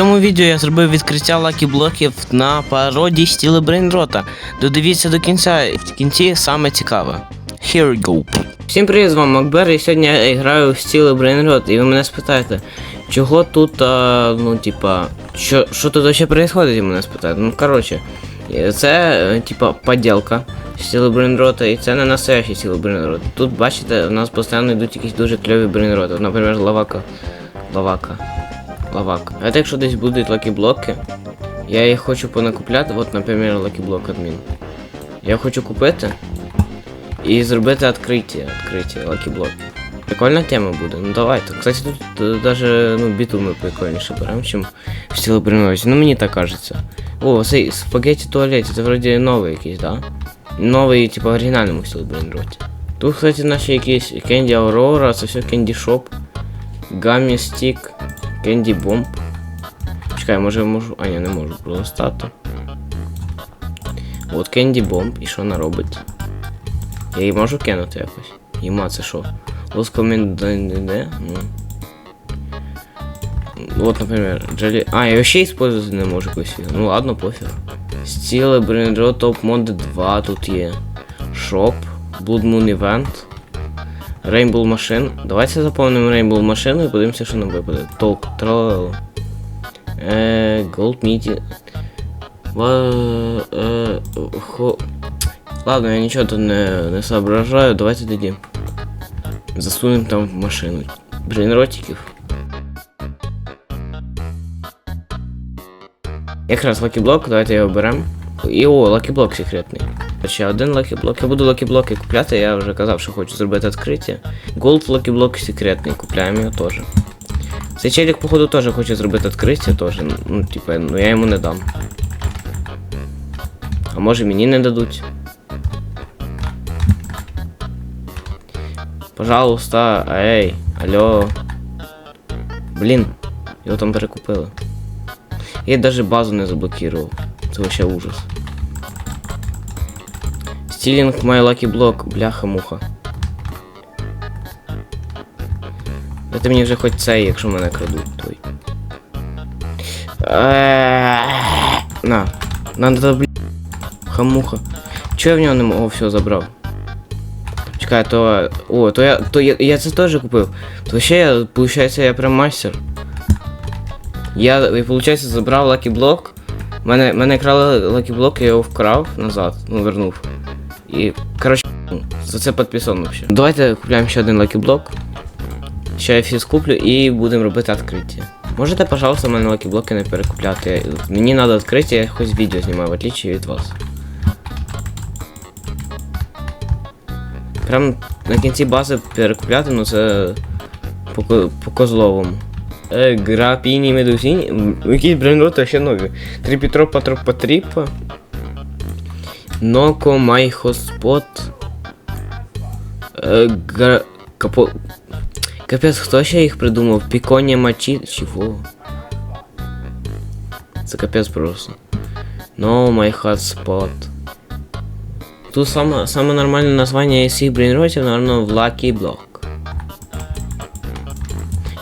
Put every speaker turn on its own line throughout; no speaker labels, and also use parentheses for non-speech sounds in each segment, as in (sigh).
цьому відео я зробив відкриття лакі блоків на пародії стіли Брейнрота. Додивіться до кінця, в кінці саме цікаве. Here we go. Всім привіт, з вами Макбер, і сьогодні я граю в стіли Брейнрот, і ви мене спитаєте, чого тут, а, ну, типа, що, що тут вообще происходит, і мене спитаєте. Ну, коротше, це, типа, подделка стіли Брейнрота, і це не настоящий стіли Брейнрот. Тут, бачите, у нас постійно йдуть якісь дуже кльові Брейнроти. Наприклад, лавака. Лавака. Лавак. А якщо десь будуть лакі-блоки, я їх хочу понакупляти, от, наприклад, лакі-блок адмін. Я хочу купити і зробити відкриття, відкриття лакі-блок. Прикольна тема буде, ну давайте. Кстати, тут е, даже ну, біту ми прикольніше беремо, чим в стілі приносі. Ну мені так кажеться. О, цей спагетті туалеті, це вроді новий якийсь, да? Новий, типу, в оригінальному стілі брендроті. Тут, кстати, наші якісь Candy Aurora, це все Candy Shop, Gummy Stick, Candy Bomb. Чекай, може можу. А, я не можу пролистати. От Candy Bomb, і що вона робить? Я її можу кинути якось. Їма, це що? Лоскомендне? Ну. Вот, например, Jelly... А, я вообще использовать не можу якось. Ну ладно, пофіг. Стіли, Брендро, Топ Мод 2 тут є. Shop, Blood Moon Event. Rainbow Machine. Давайте заповнимо Rainbow Machine і подивимося, що нам випаде. Толк, тролл. Е, Gold Meat. Ва, е, хо... Ладно, я нічого тут не, не соображаю, давайте тоді. Засунемо там в машину. Брейнротиків. Якраз лакіблок, давайте його беремо. І о, лакіблок секретний. Ще один лакіблок. Я буду лакіблоки купляти, я вже казав, що хочу зробити відкриття. Голд лакіблок секретний, купляємо його теж. Цей челік, походу, теж хоче зробити відкриття теж. Ну, типа, ну я йому не дам. А може мені не дадуть. Пожалуйста, ей, алло. Блін, його там перекупили. Я даже базу не заблокував. Це вообще ужас. Стілінг my lucky block, бляха-муха. Дайте мені вже хоч цей, якщо мене крадуть, той. Е, На. Надо, блін. Хамуха. Чого я в нього не можу? О, все, забрав. Чекай, то. О, то я. То я, я це теж купив. То ще я, получається, я прям мастер. Я, і, получається, забрав лакі-блок. Мене, мене крали лакі-блок, я його вкрав назад, ну, вернув. І, коротше, за це підписан вообще. Давайте купляємо ще один лакі-блок. Ще я фіз куплю і будемо робити відкриття. Можете, пожалуйста, мене лакі-блоки не перекупляти. Мені треба відкриття, я хоч відео знімаю, в отличие від вас. Прям на кінці бази перекупляти, ну це по, по козловому. Е, грапіні медузіні. М, Якісь брендроти ще нові. Тріпітропа тропотріпа. Ноко май хоспот. Е, гра... Капо... Капець, хто ще їх придумав? Піконія мачі... Чого? Це капець просто. No, my hotspot. Тут саме, саме нормальне названня із всіх брейнротів, наверное, в Lucky Block.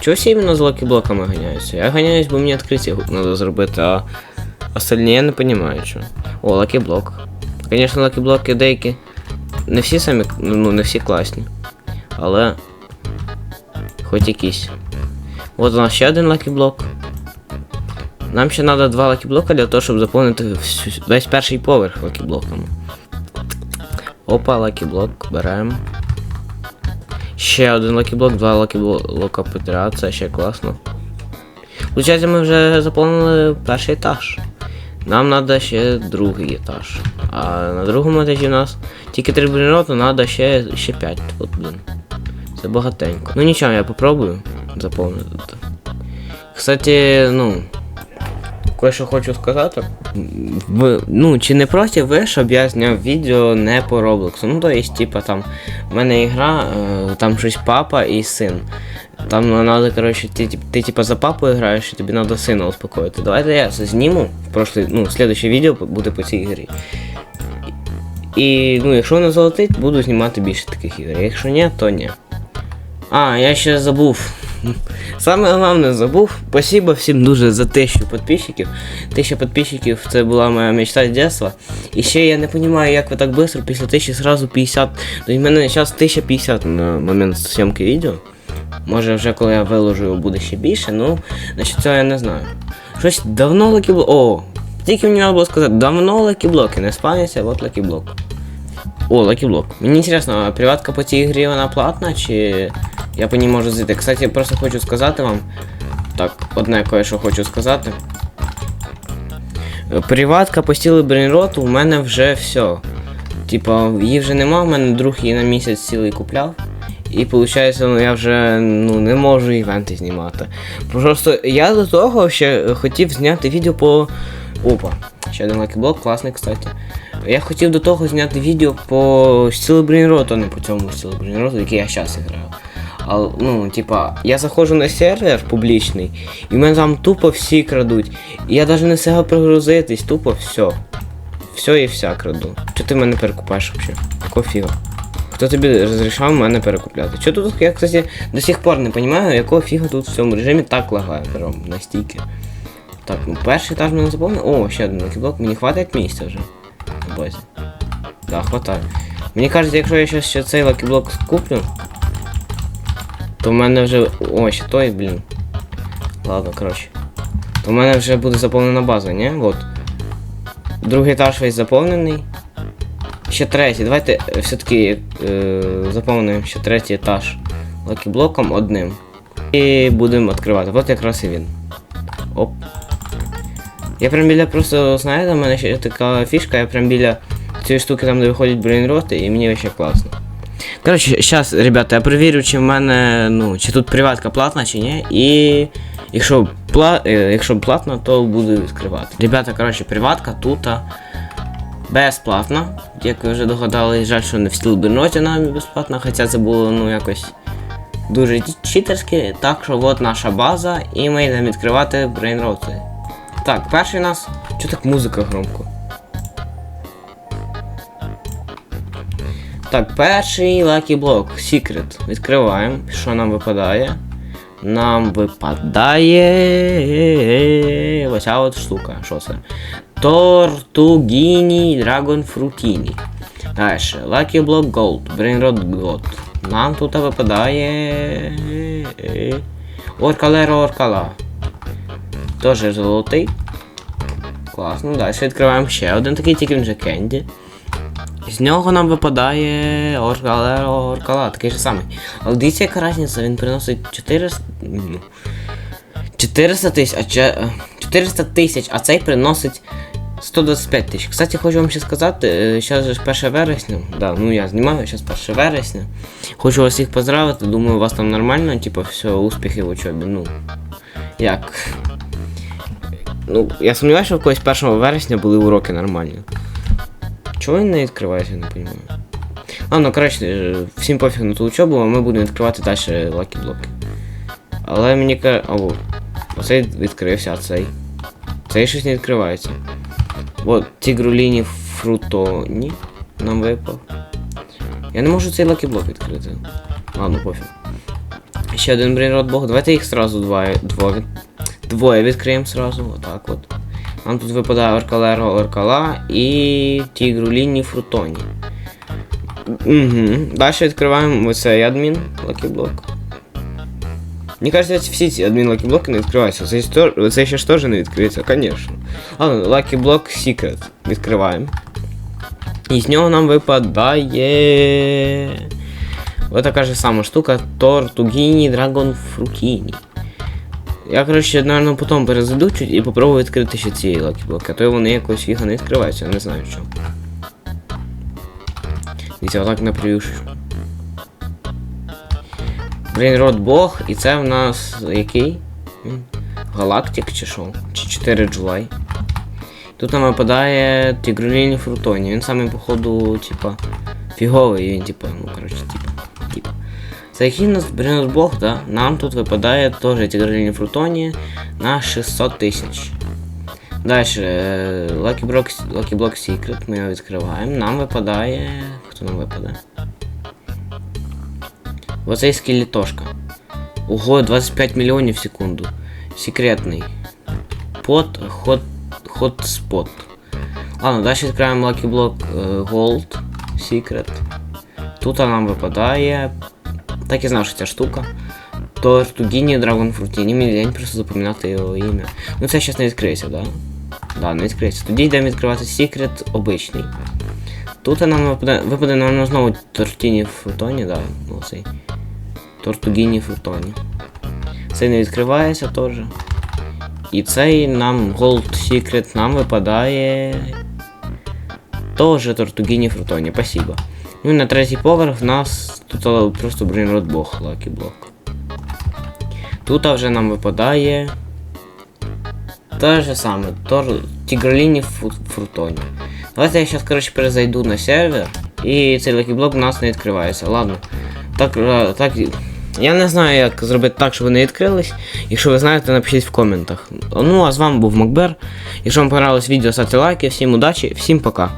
Чого всі іменно з Lucky блоками ганяються? Я ганяюсь, бо мені відкриття треба зробити, а остальні я не розумію, що. О, Lucky Block. Звісно, Lucky блоки деякі. Не всі самі, ну не всі класні. Але. Хоч якісь. От у нас ще один Lucky блок. Нам ще треба два Lucky блока для того, щоб заповнити всю- весь перший поверх Lucky блоками. Опа, лакіблок, беремо. Ще один лакіблок, два лакіблока подряд, це ще класно. Получається, ми вже заповнили перший етаж. Нам треба ще другий етаж. А на другому етажі у нас тільки три брінроти, треба ще, ще 5. От, блін. Це багатенько. Ну нічого, я попробую заповнити. Кстати, ну. Кое-що хочу сказати. В, ну, чи не проти ви, щоб я зняв відео не по Роблоксу? Ну, то є, типа, там, в мене ігра, е, там щось папа і син. Там треба, коротше, ти, ти, ти типа за папу граєш, і тобі треба сина успокоїти. Давайте я це зніму. В прошлий, ну, слідуще відео буде по цій грі. І, ну, якщо воно залетить, буду знімати більше таких ігор. Якщо ні, то ні. А, я ще забув. (laughs) Саме головне забув. Спасибо всім дуже за тисячу підписчиків. Тисяча підписчиків це була моя мечта з дитинства. І ще я не розумію, як ви так швидко після тисячі сразу 50. Тобто в мене зараз 1050 на момент зйомки відео. Може вже коли я виложу буде ще більше, ну значить цього я не знаю. Щось давно лакіблок. О! Тільки мені треба було сказати, давно лакіблоки не спавняться, от лакіблок. О, лакіблок. Мені цікаво, а приватка по цій грі вона платна, чи я по ній можу зайти. Кстати, я просто хочу сказати вам. Так, одне кое-що хочу сказати. Приватка по стілу брейнроту у мене вже все. Типа, її вже нема, в мене друг її на місяць цілий купляв. І виходить, ну я вже ну, не можу івенти знімати. Просто я до того ще хотів зняти відео по. Опа, ще один лакіблок, класний, кстати. Я хотів до того зняти відео по стілу брейнроту, а не по цьому стілу брейнроту, який я зараз граю. А, ну, типа, я заходжу на сервер публічний, і мене там тупо всі крадуть. І я навіть не встигав прогрузитись, тупо все. Все і вся краду. Чого ти мене перекупаєш взагалі? Якого фіга? Хто тобі розрішав мене перекупляти? Чого тут, я, кстати, до сих пор не розумію, якого фіга тут в цьому режимі так лагає прям настільки. Так, ну перший етаж мене заповнив. О, ще один лакіблок, мені хватить місця вже. Базі. Да, хватає. Мені кажеться, якщо я зараз ще цей лакіблок куплю, то в мене вже. О, ще той, блін. Ладно, коротше. То в мене вже буде заповнена база, ні? Вот. Другий етаж весь заповнений. Ще третій. Давайте е, все-таки е, заповнимо ще третій етаж лакіблоком одним. І будемо відкривати. От якраз і він. Я прям біля просто, знаєте, у мене ще така фішка, я прям біля цієї штуки там, де виходять брейнроти, і мені ще класно. Коротше, зараз, ребята, я перевірю, чи в мене, ну, чи тут приватка платна, чи ні. І якщо, пла... е, якщо платна, то буду відкривати. Ребята, коротше, приватка тут безплатна. Як ви вже догадали, жаль, що не в стіл Берноті нам безплатна, хоча це було ну якось дуже читерське. Так що от наша база, і ми йдемо відкривати брейнроти. Так, перший у нас. Чого так музика громко? Так, перший Lucky Block Secret. Відкриваємо. Що нам випадає? Нам випадає. Ось ця от штука. Що це? Тортугіні Dragon Fruitini. Далі. Lucky Block Gold. Brainrot Gold. Нам тут випадає. Оркалеро Оркала. Тоже золотий. Класно. Далі відкриваємо ще один такий, тільки він вже кенді. З нього нам випадає Оркалеро Оркала, такий же самий. Але дивіться, яка різниця, він приносить 400. Ну, 400 тисяч, а 400 тисяч, а цей приносить 125 тисяч. Кстати, хочу вам ще сказати, зараз же ж 1 вересня. Да, ну я знімаю, зараз 1 вересня. Хочу вас всіх поздравити, думаю, у вас там нормально, типу, все, успіхи в учобі. Ну. Як? Ну, я сумніваюся, що в когось 1 вересня були уроки нормальні. Чого він не відкривається, я не розумію. Ладно, коротше, е, всім пофіг на ту учобу, а ми будемо відкривати далі лакі блоки. Але мені каже. О, оцей відкрився, а цей. Цей щось не відкривається. От, тігруліні фрутоні нам випав. Я не можу цей лакі блок відкрити. Ладно, пофіг. Ще один брейнрод бог. Давайте їх сразу двоє, двоє, двоє відкриємо сразу. Отак от. Нам тут випадає Оркалеро Оркала і Тігруліні Фрутоні. Угу. Далі відкриваємо оцей адмін лакіблок. Мені кажется, всі ці адмін лакіблоки не відкриваються. Цей, стор- цей ще ж теж не відкриється, звісно. Ладно, лакіблок Secret. Відкриваємо. І з нього нам випадає. Ось така ж сама штука Тортугіні Драгон Фрукіні. Я, коротше, наверное, потім перезайду чуть і попробую відкрити ще ці лакіблоки, а то вони якось фіга не відкриваються, я не знаю що. Дивіться, отак на прев'юшечку. Брейнрод Бог, і це в нас який? Галактик чи що? Чи 4 July. Тут нам випадає Тігруліні Фрутоні. Він саме, походу, типа, фіговий, він, типа, ну, коротше, типа. Брейнрод Бог, да? Нам тут випадає теж Тігруліні Фрутоні на 600 тисяч. Далі, е, Lucky Block, Lucky Block Secret, ми його відкриваємо. Нам випадає. Хто нам випаде? Оцей скелетошка. Ого, 25 мільйонів в секунду. Секретний. Под хот хотспот. Ладно, далі відкриваємо Lucky Block е, Gold Secret. Тут нам випадає. Так і знав, що ця штука. Тортугіні Fruitini, мені лень просто запам'ятати його ім'я. Ну це зараз не відкриється, да? Да, не відкриється. Тоді йдемо відкривати секрет обичний. Тут нам випаде, випаде нам знову тортіні фрутоні, да, ну цей. Тортугіні фрутоні. Цей не відкривається теж. І цей нам Gold Secret нам випадає. Тоже Тортугіні фрутоні, спасибо. Ну і на третій поверх в нас тут просто Брейнрод Бог Lucky Block. Тут вже нам випадає. Те же саме. Тігроліні фу... фрутоні. Давайте я зараз, коротше, перезайду на сервер. І цей Block у нас не відкривається. Ладно. Так, е, так. Я не знаю, як зробити так, щоб вони відкрились. Якщо ви знаєте, напишіть в коментах. Ну а з вами був Макбер. Якщо вам понравилось відео, ставте лайки. Всім удачі, всім пока.